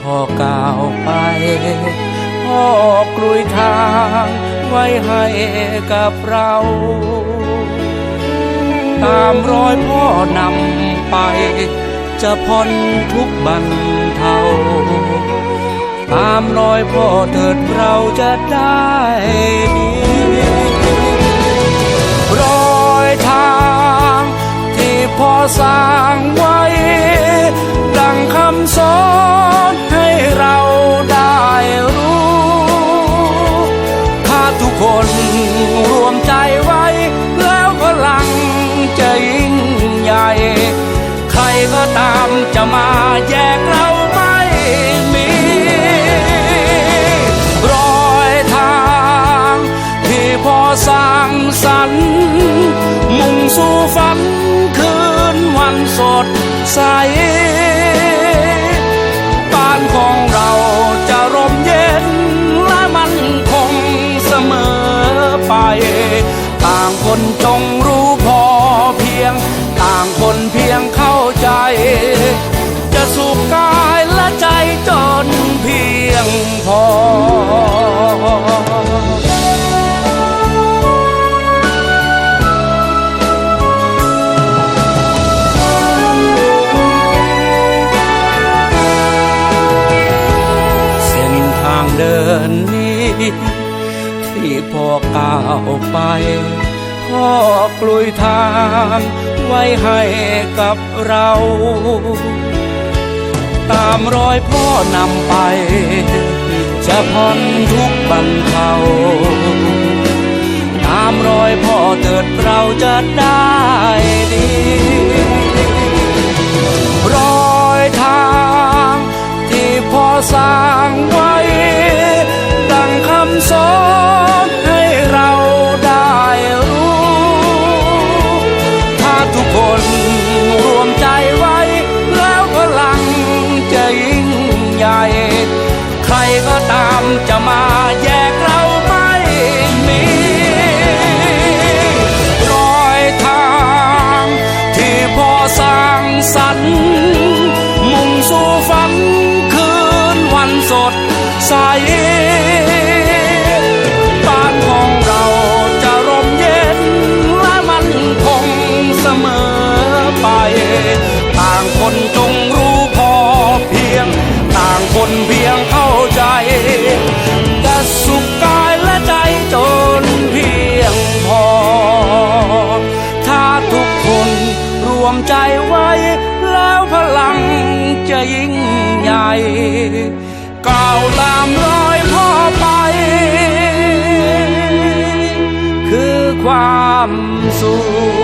พ่อก้าวไป พ่อกลุยทางไว้ให้กับเรา ตามรอยพ่อนำไป จะพ้นทุกบันเทาตามรอยพ่อเถิดเราจะได้ดีรอยทางที่พ่อสร้างไว้ คำสอนางคนจงรู้พอเพียง ต่างคนเพียงเข้าใจ จะสุขกายและใจจนเพียงพอเส้นทางเดินนี้ที่พ่อก้าวไป พ่อกลุยทางไว้ให้กับเรา ตามรอยพ่อนำไป จะพ้นทุกบันเทาตามรอยพ่อเถิดเราจะได้ดี รอยทา ใสบ้านของเราจะร่มเย็นและมันคงเสมอไป ต่างคนจงรู้พอเพียง ต่างคนเพียงเข้าใจจะสุขกายและใจจนเพียงพอ ถ้าทุกคนรวมใจไว้ แล้วพลังจะยิ่งใหญ่ ก่าวตามรอยพ่อไป คือความสุข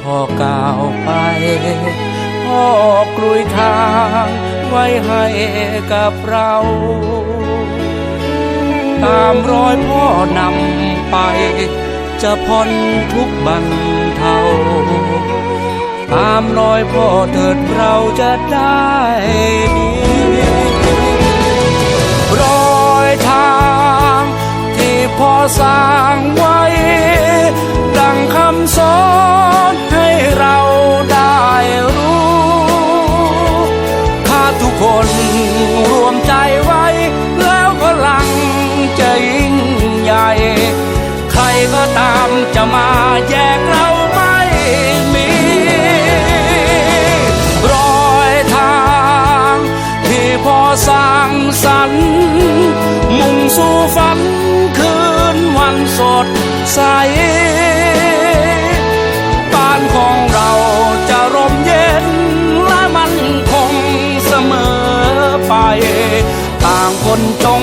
พ่อก้าวไป พ่อกลุยทางไว้ให้กับเรา ตามรอยพ่อนำไป จะพ้นทุกบันเทาตตามรอยพ่อเถิดเราจะได้ดีรอยทางที่พ่อสร้างไว้ ก็ตามจะมาแยกเราไม่มี รอยทางที่พอสร้างสรรค์มุ่งสู่ฝันคืนวันสดใสบ้านของเราจะร่มเย็นและมันคงเสมอไป ต่างคนจง